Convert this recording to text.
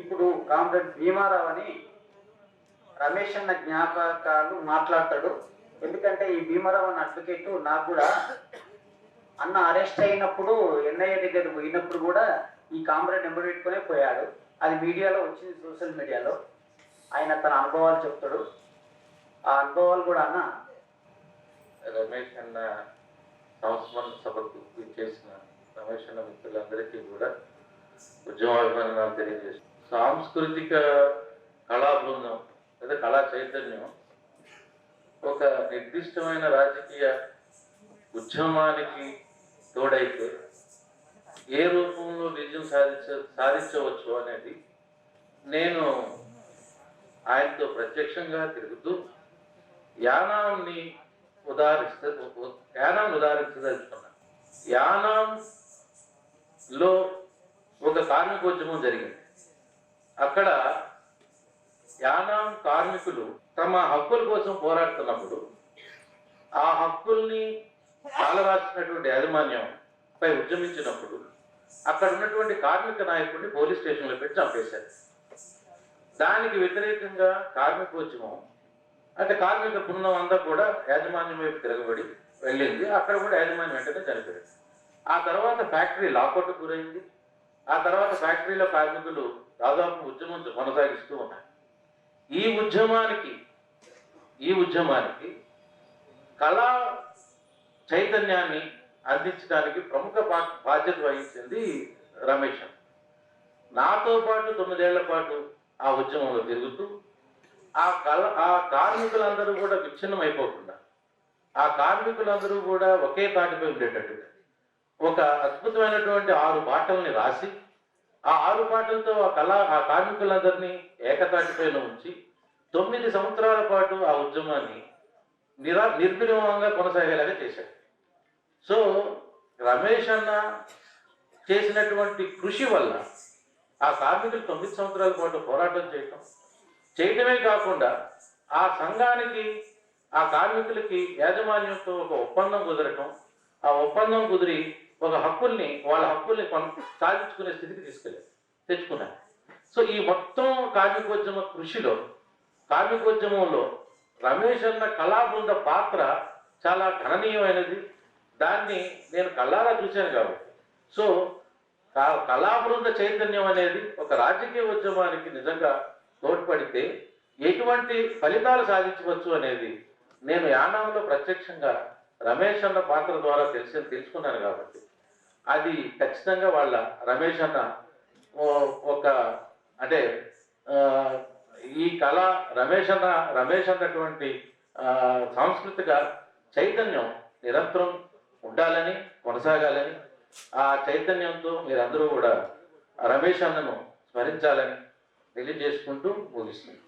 ఇప్పుడు కామ్రేడ్ భీమారావు అని రమేష్ అన్న జ్ఞాపకాలు మాట్లాడతాడు. ఎందుకంటే ఈ భీమారావు అన్న అడ్వకేట్ నాకు కూడా అన్న అరెస్ట్ అయినప్పుడు ఎన్ఐఏ దగ్గర పోయినప్పుడు కూడా ఈ కామ్రేడ్ నెంబర్ పెట్టుకునే పోయాడు. అది మీడియాలో వచ్చింది సోషల్ మీడియాలో. ఆయన తన అనుభవాలు చెప్తాడు. ఆ అనుభవాలు కూడా అన్న రమేష్ అన్న సంస్మరణ సభకు చేసిన రమేష్ అన్న మిత్రులందరికీ కూడా ఉద్యమాభిమానాలు తెలియజేస్తాం సాంస్కృతిక కళా బృందం లేదా కళా చైతన్యం ఒక నిర్దిష్టమైన రాజకీయ ఉద్యమానికి తోడైతే ఏ రూపంలో విజయం సాధించ సాధించవచ్చు అనేది నేను ఆయనతో ప్రత్యక్షంగా తిరుగుతూ యానాంని ఉదాహరిస్త యానాం ఉదాహరించదలుచుకున్నాను యానాంలో ఒక కార్మికోద్యమం జరిగింది. అక్కడ యానాం కార్మికులు తమ హక్కుల కోసం పోరాడుతున్నప్పుడు ఆ హక్కుల్ని కాలరాసినటువంటి యాజమాన్యం పై ఉద్యమించినప్పుడు అక్కడ ఉన్నటువంటి కార్మిక నాయకుడిని పోలీస్ స్టేషన్లో పెట్టి చంపేశారు. దానికి వ్యతిరేకంగా కార్మికోద్యమం అంటే కార్మిక బృందం అంతా కూడా యాజమాన్యం వైపు తిరగబడి వెళ్ళింది. అక్కడ కూడా యాజమాన్యం వెంటనే చనిపోయింది ఆ తర్వాత ఫ్యాక్టరీ లాకౌట్ గురైంది. ఆ తర్వాత ఫ్యాక్టరీలో కార్మికులు దాదాపు ఉద్యమం కొనసాగిస్తూ ఉన్నారు. ఈ ఉద్యమానికి ఈ ఉద్యమానికి కళా చైతన్యాన్ని అందించడానికి ప్రముఖ బాధ్యత వహించింది రమేష్ నాతో పాటు తొమ్మిదేళ్ళ పాటు ఆ ఉద్యమంలో తిరుగుతూ ఆ కళ ఆ కార్మికులందరూ కూడా విచ్ఛిన్నం అయిపోకుండా ఆ కార్మికులందరూ కూడా ఒకే తాటిపై ఉండేటట్టుగా ఒక అద్భుతమైనటువంటి ఆరు పాటల్ని రాసి ఆ ఆరు పాటలతో ఆ కళ ఆ కార్మికులందరినీ ఏకతాటిపైన ఉంచి తొమ్మిది సంవత్సరాల పాటు ఆ ఉద్యమాన్ని నిరా నిర్విరామంగా కొనసాగేలాగా చేశారు. సో రమేష్ అన్న చేసినటువంటి కృషి వల్ల ఆ కార్మికులు తొమ్మిది సంవత్సరాల పాటు పోరాటం చేయటం చేయటమే కాకుండా ఆ సంఘానికి ఆ కార్మికులకి యాజమాన్యంతో ఒక ఒప్పందం కుదరటం ఆ ఒప్పందం కుదిరి ఒక హక్కుల్ని వాళ్ళ హక్కుల్ని సాధించుకునే స్థితికి తీసుకెళ్ళారు. తెచ్చుకున్నారు. సో ఈ మొత్తం కార్మికోద్యమ కృషిలో కార్మికోద్యమంలో రమేష్ అన్న కళాబృంద పాత్ర చాలా గణనీయమైనది. దాన్ని నేను కళ్ళారా చూశాను కాబట్టి. సో కళాబృంద చైతన్యం అనేది ఒక రాజకీయ ఉద్యమానికి నిజంగా తోడ్పడితే ఎటువంటి ఫలితాలు సాధించవచ్చు అనేది నేను యానాంలో ప్రత్యక్షంగా రమేష్ అన్న పాత్ర ద్వారా తెలిసి తెలుసుకున్నాను కాబట్టి. అది ఖచ్చితంగా వాళ్ళ రమేష్ అన్న ఓ- ఒక అంటే ఈ కళ రమేష్ అన్న రమేష్ అన్నటువంటి సాంస్కృతిక చైతన్యం నిరంతరం ఉండాలని కొనసాగాలని ఆ చైతన్యంతో మీరందరూ కూడా రమేష్ అన్నను స్మరించాలని తెలియజేసుకుంటూ ముగిస్తుంది